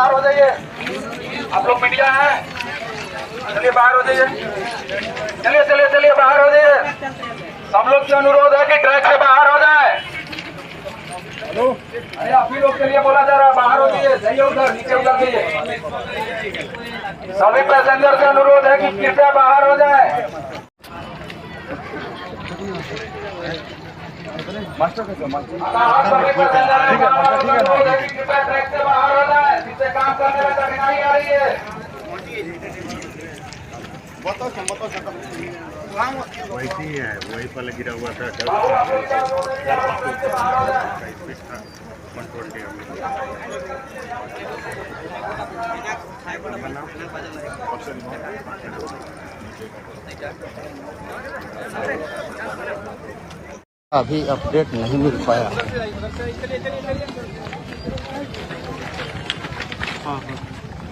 बाहर हो जाइए। आप लोग मीडिया है। चलिए बाहर हो जाइए। चलिए चलिए चलिए बाहर हो जाइए। हम लोग से अनुरोध है कि ट्रैक से बाहर हो जाए। अरे आप ही लोग के लिए बोला जा रहा है बाहर हो जाइए। जाइए उधर नीचे उधर जाइए। सभी पैसेंजर से अनुरोध है कि कृपया बाहर हो जाए। मास्टर कैसे हाँ, हाँ, मास्टर। ठीक है मास्टर ठीक है कठिनाई है वैसे ही है वही पहले गिरा हुआ था वन ट्वेंटी अभी अपडेट नहीं मिल पाया।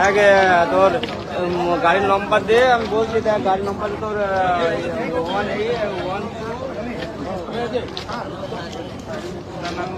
আগে তোর গাড়ির নম্বর দে আমি বলছি দেখ গাড়ির নম্বর তোর ওয়ান এই ওয়ান নাম